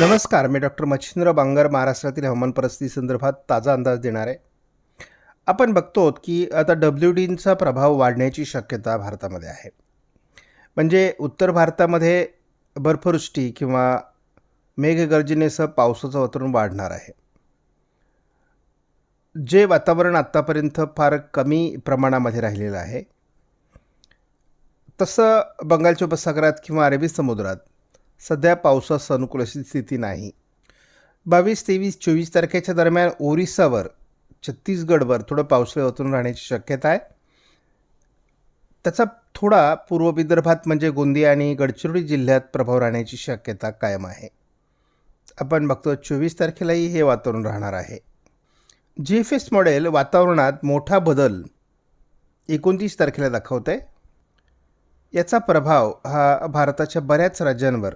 नमस्कार मी डॉक्टर मच्छिंद्र बांगर महाराष्ट्रातील हवामान परिस्थिती संदर्भात ताजा अंदाज देणार आहे. आपण बघतो की आता डब्ल्यू डीनचा प्रभाव वाढण्याची शक्यता भारतामध्ये आहे. म्हणजे उत्तर भारतामध्ये बर्फवृष्टी किंवा मेघगर्जनेसह पावसाचं वातावरण वाढणार आहे. जे वातावरण आत्तापर्यंत फार कमी प्रमाणामध्ये राहिलेलं आहे तसं बंगालच्या उपसागरात किंवा अरबी समुद्रात सध्या पावसास अनुकूल अशी स्थिती नाही. बावीस तेवीस चोवीस तारखेच्या दरम्यान ओरिसावर छत्तीसगडवर थोडं पावसाळी ओतून राहण्याची शक्यता आहे. त्याचा थोडा पूर्व विदर्भात म्हणजे गोंदिया आणि गडचिरोली जिल्ह्यात प्रभाव राहण्याची शक्यता कायम आहे. आपण बघतो चोवीस तारखेलाही हे वातावरण राहणार आहे. जी एफ एस मॉडेल वातावरणात मोठा बदल एकोणतीस तारखेला दाखवत आहे याचा प्रभाव हा भारताच्या बऱ्याच राज्यांवर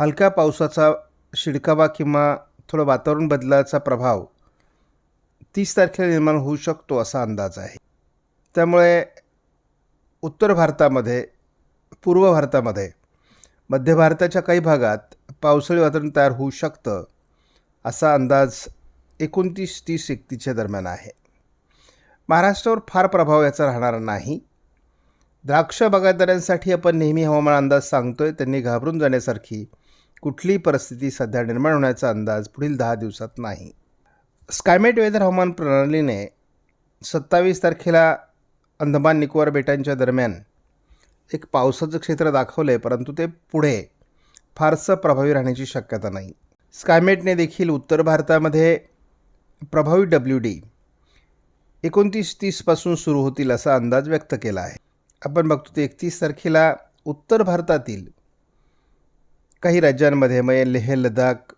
हलक्या पावसाचा शिडकावा किंवा थोडं वातावरण बदलाचा प्रभाव तीस तारखेला निर्माण होऊ शकतो असा अंदाज आहे. त्यामुळे उत्तर भारतामध्ये पूर्व भारतामध्ये मध्य भारताच्या काही भागात पावसाळी वातावरण तयार होऊ शकतं असा अंदाज एकोणतीस तीस एकतीसच्या दरम्यान आहे. महाराष्ट्रावर फार प्रभाव याचा राहणार नाही. द्राक्ष बागायतदारांसाठी आपण नेहमी हवामान अंदाज सांगतोय त्यांनी घाबरून जाण्यासारखी कुठलीही परिस्थिती सध्या निर्माण होण्याचा अंदाज पुढील दहा दिवसात नाही. स्कायमेट वेदर हवामान प्रणालीने सत्तावीस तारखेला अंदमान निकोबार बेटांच्या दरम्यान एक पावसाचं क्षेत्र दाखवलं आहे परंतु ते पुढे फारसं प्रभावी राहण्याची शक्यता नाही. स्कायमेटने देखील उत्तर भारतामध्ये प्रभावी डब्ल्यू डी एकोणतीस तीसपासून सुरू होतील असा अंदाज व्यक्त केला आहे. आपण बघतो ते एकतीस तारखेला उत्तर भारतातील काही राज्यांमध्ये म्हणजे लेह लडाख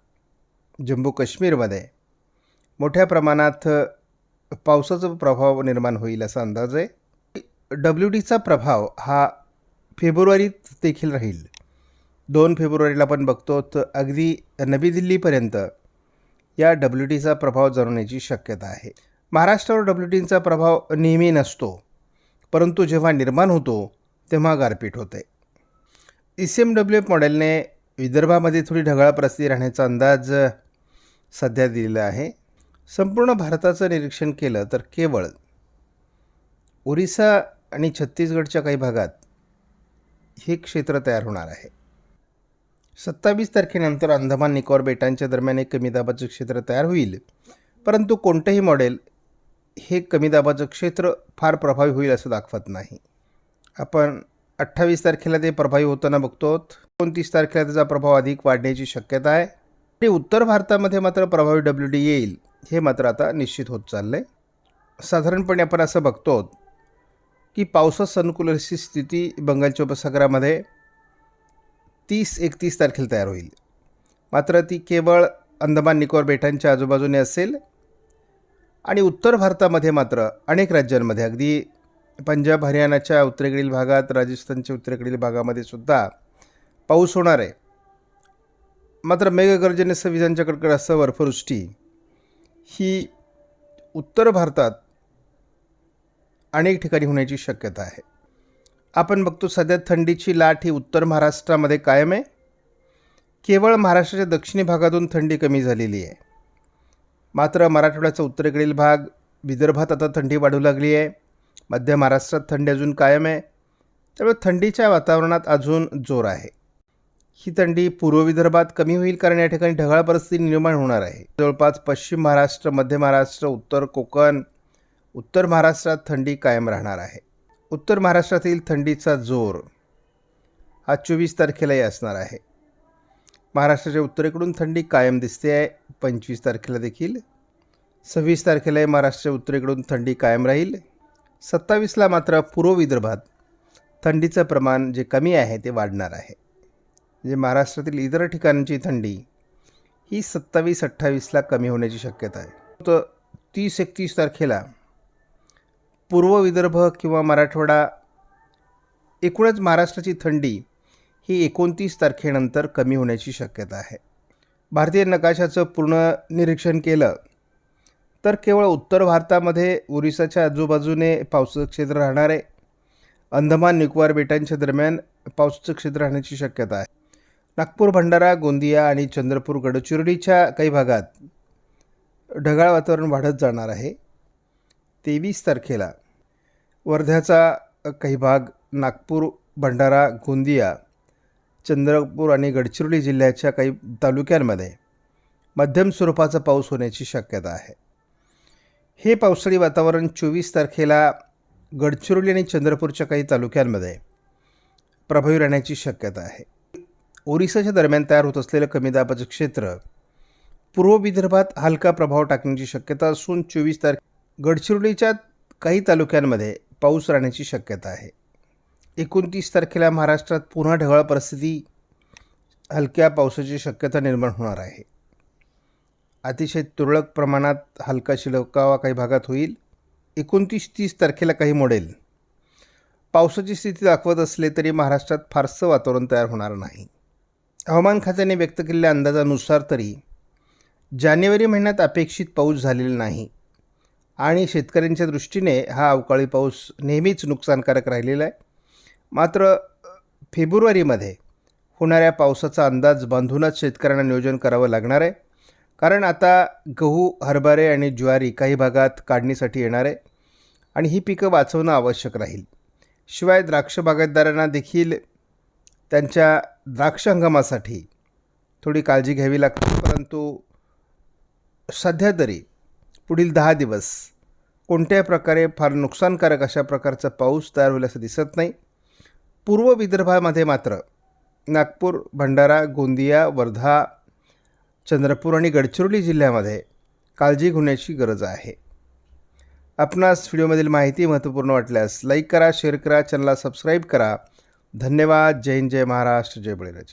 जम्मू काश्मीरमध्ये मोठ्या प्रमाणात पावसाचा प्रभाव निर्माण होईल असा अंदाज आहे. डब्ल्यू डीचा प्रभाव हा फेब्रुवारीत देखील राहील. दोन फेब्रुवारीला आपण बघतो तर अगदी नवी दिल्लीपर्यंत या डब्ल्यू डीचा प्रभाव जाणवण्याची शक्यता आहे. महाराष्ट्रावर डब्ल्यू डीचा प्रभाव नेहमी नसतो परंतु जेव्हा निर्माण होतो तेव्हा गारपीट होते. E C M W F मॉडेलने विदर्भामध्ये थोडी ढगाळ परिस्थिती राहण्याचा अंदाज सध्या दिलेला आहे. संपूर्ण भारताचं निरीक्षण केलं तर केवळ ओरिसा आणि छत्तीसगडच्या काही भागात हे क्षेत्र तयार होणार आहे. सत्तावीस तारखेनंतर अंदमान निकोबार बेटांच्या दरम्यान एक कमी दाबाचं क्षेत्र तयार होईल. परंतु कोणतंही मॉडेल हे कमी दाबाचं क्षेत्र फार प्रभावी होईल असं दाखवत नाही. आपण अठ्ठावीस तारखेला ते प्रभावी होताना बघतो एकोणतीस तारखेला त्याचा प्रभाव अधिक वाढण्याची शक्यता आहे. आणि उत्तर भारतामध्ये मात्र प्रभावी डब्ल्यू डी येईल हे मात्र आता निश्चित होत चाललं आहे साधारणपणे आपण असं बघतो की पावसास अनुकूल अशी स्थिती बंगालच्या उपसागरामध्ये तीस एकतीस तारखेला तयार होईल. मात्र ती केवळ अंदमान निकोबार बेटांच्या आजूबाजूने असेल आणि उत्तर भारतामध्ये मात्र अनेक राज्यांमध्ये अगदी पंजाब हरियाणाच्या उत्तरेकडील भागात राजस्थानच्या उत्तरेकडील भागामध्ये सुद्धा पाऊस होणार आहे. मात्र मेघगर्जनेसह विजांच्या कडकडासह बर्फवृष्टी. ही उत्तर भारतात अनेक ठिकाणी होण्याची शक्यता आहे. आपण बघतो सध्या थंडीची लाट ही उत्तर महाराष्ट्रामध्ये कायम आहे. केवळ महाराष्ट्राच्या दक्षिणी भागातून थंडी कमी झालेली आहे. मात्र मराठवाड्याचा उत्तरेकडील भाग विदर्भात आता थंडी वाढू लागली आहे. मध्य महाराष्ट्रात थंडी अजून कायम आहे. त्यामुळे थंडीच्या वातावरणात अजून जोर आहे. ही थंडी पूर्व विदर्भात कमी होईल कारण या ठिकाणी ढगाळ परिस्थिती निर्माण होणार आहे. जवळपास पश्चिम महाराष्ट्र मध्य महाराष्ट्र उत्तर कोकण उत्तर महाराष्ट्रात थंडी कायम राहणार आहे. उत्तर महाराष्ट्रातील थंडीचा जोर हा चोवीस तारखेलाही असणार आहे. महाराष्ट्राच्या उत्तरेकडून थंडी कायम दिसते आहे. पंचवीस तारखेला देखील. सव्वीस तारखेलाही महाराष्ट्राच्या उत्तरेकडून थंडी कायम राहील. सत्तावीसला मात्र पूर्व विदर्भात थंडीचं प्रमाण जे कमी आहे ते वाढणार आहे. म्हणजे महाराष्ट्रातील इतर ठिकाणची थंडी ही सत्तावीस अठ्ठावीसला कमी होण्याची शक्यता आहे. तर तीस एकतीस तारखेला पूर्व विदर्भ किंवा मराठवाडा एकूणच महाराष्ट्राची थंडी ही एकोणतीस तारखेनंतर कमी होण्याची शक्यता आहे. भारतीय नकाशाचं पूर्ण निरीक्षण केलं तर केवळ उत्तर भारतामध्ये ओरिसाच्या आजूबाजूने पावसाचं क्षेत्र राहणार आहे. अंदमान निकोबार बेटांच्या दरम्यान पावसाचं क्षेत्र राहण्याची शक्यता आहे. नागपूर भंडारा गोंदिया आणि चंद्रपूर गडचिरोलीच्या काही भागात ढगाळ वातावरण वाढत जाणार आहे. तेवीस तारखेला वर्ध्याचा काही भाग नागपूर भंडारा गोंदिया चंद्रपूर आणि गडचिरोली जिल्ह्याच्या काही तालुक्यांमध्ये मध्यम स्वरूपाचा पाऊस होण्याची शक्यता आहे. हे पावसाळी वातावरण चोवीस तारखेला गडचिरोली आणि चंद्रपूरच्या काही तालुक्यांमध्ये प्रभावी राहण्याची शक्यता आहे. ओरिसाच्या दरम्यान तयार होत असलेलं कमी दाबाचं क्षेत्र पूर्व विदर्भात हलका प्रभाव टाकण्याची शक्यता असून चोवीस तारखे गडचिरोलीच्या काही तालुक्यांमध्ये पाऊस राहण्याची शक्यता आहे. एकोणतीस तारखेला महाराष्ट्रात पुन्हा ढगाळ परिस्थिती हलक्या पावसाची शक्यता निर्माण होणार आहे. अतिशय तुरळक प्रमाणात हलका शिलकावा काही भागात होईल. एकोणतीस तीस तारखेला काही मोडेल. पावसाची स्थिती दाखवत असले तरी महाराष्ट्रात फारसं वातावरण तयार होणार नाही. हवामान खात्याने व्यक्त केलेल्या अंदाजानुसार तरी जानेवारी महिन्यात अपेक्षित पाऊस झालेला नाही आणि शेतकऱ्यांच्या दृष्टीने हा अवकाळी पाऊस नेहमीच नुकसानकारक राहिलेला आहे. मात्र फेब्रुवारीमध्ये होणाऱ्या पावसाचा अंदाज बांधूनच शेतकऱ्यांना नियोजन करावं लागणार आहे. कारण आता गहू हरभरे आणि ज्वारी काही भागात काढणीसाठी येणार आहे आणि ही पिकं वाचवणं आवश्यक राहील. शिवाय द्राक्ष बागायतदारांना देखील त्यांच्या द्राक्ष हंगामासाठी थोडी काळजी घ्यावी लागते परंतु सध्या तरी पुढील दहा दिवस कोणत्याही प्रकारे फार नुकसानकारक अशा प्रकारचा पाऊस तयार होईल असं दिसत नाही. पूर्व विदर्भामध्ये मात्र नागपूर भंडारा गोंदिया वर्धा चंद्रपूर आणि गडचिरोली जिल्ह्यामध्ये काळजी घेण्याची गरज आहे. आपणास व्हिडिओमधील माहिती महत्त्वपूर्ण वाटल्यास लाईक करा शेअर करा चॅनलला सबस्क्राईब करा. धन्यवाद. जय हिंद जय महाराष्ट्र जय बळीराज.